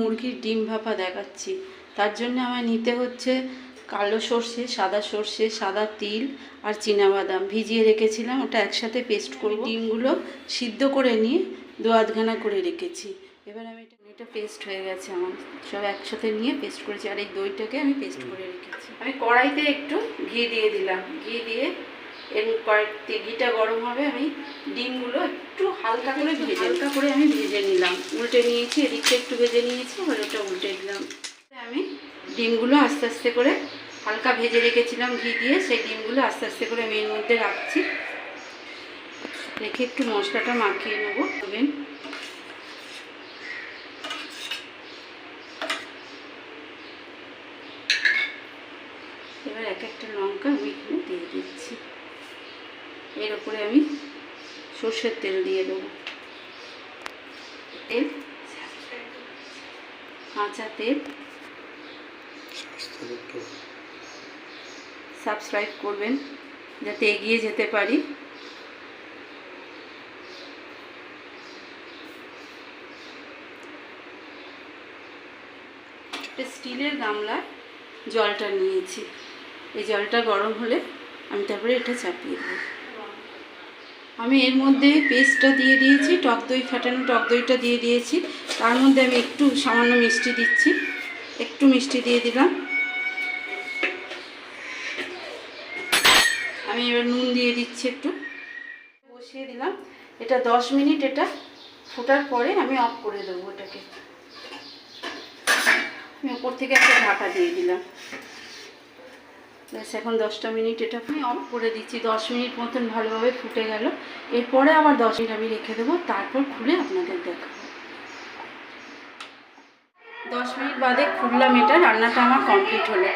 মুরগির ডিম ভাপা দেখাচ্ছি। তার জন্য আমায় নিতে হচ্ছে কালো সর্ষে সাদা সর্ষে সাদা তিল আর বাদাম ভিজিয়ে রেখেছিলাম ওটা একসাথে পেস্ট করে ডিমগুলো সিদ্ধ করে নিয়ে দু আধখানা করে রেখেছি। এবার আমি এটা এটা পেস্ট হয়ে গেছে আমার। সব একসাথে নিয়ে পেস্ট করেছি আর এই দইটাকে আমি পেস্ট করে রেখেছি। আমি কড়াইতে একটু ঘি দিয়ে দিলাম। ঘি দিয়ে এর কয়েকটি ঘিটা গরম হবে আমি ডিমগুলো একটু হালকা করে ভেজে হালকা করে আমি ভেজে নিলাম। উল্টে নিয়েছি এদিকটা একটু ভেজে নিয়েছি এটা উল্টে দিলাম। আমি ডিমগুলো আস্তে আস্তে করে হালকা ভেজে রেখেছিলাম ঘি দিয়ে সেই ডিমগুলো আস্তে আস্তে করে আমি এর মধ্যে রাখছি। রেখে একটু মশলাটা মাখিয়ে নেব। দেবেন। এবার এক একটা লঙ্কা আমি এখানে দিয়ে দিচ্ছি। এর উপরে আমি সর্ষের তেল দিয়ে দেবো। তেল? কাঁচা তেল। সাবস্ক্রাইব করবেন যাতে এগিয়ে যেতে পারি। স্টিলের গামলা জলটা নিয়েছি। এই জলটা গরম হলে আমি তারপরে এটা চাপিয়ে দেবো। আমি এর মধ্যে পেস্টটা দিয়ে দিয়েছি, টক দই ফাটানো টক দইটা দিয়ে দিয়েছি। তার মধ্যে আমি একটু সামান্য মিষ্টি দিচ্ছি, একটু মিষ্টি দিয়ে দিলাম। আমি এবার নুন দিয়ে দিচ্ছি একটু। বসিয়ে দিলাম। এটা দশ মিনিট এটা ফোটার পরে আমি অফ করে দেবো ওটাকে। আমি ওপর থেকে একটা ঢাকা দিয়ে দিলাম। ব্যাস, এখন দশটা মিনিট এটা আমি অফ করে দিচ্ছি। দশ মিনিট মতন ভালোভাবে ফুটে গেল। এরপরে আবার দশ মিনিট আমি রেখে দেবো, তারপর খুলে আপনাদের দেখাবো। দশ মিনিট বাদে খুললাম এটা, রান্নাটা আমার কমপ্লিট হলো।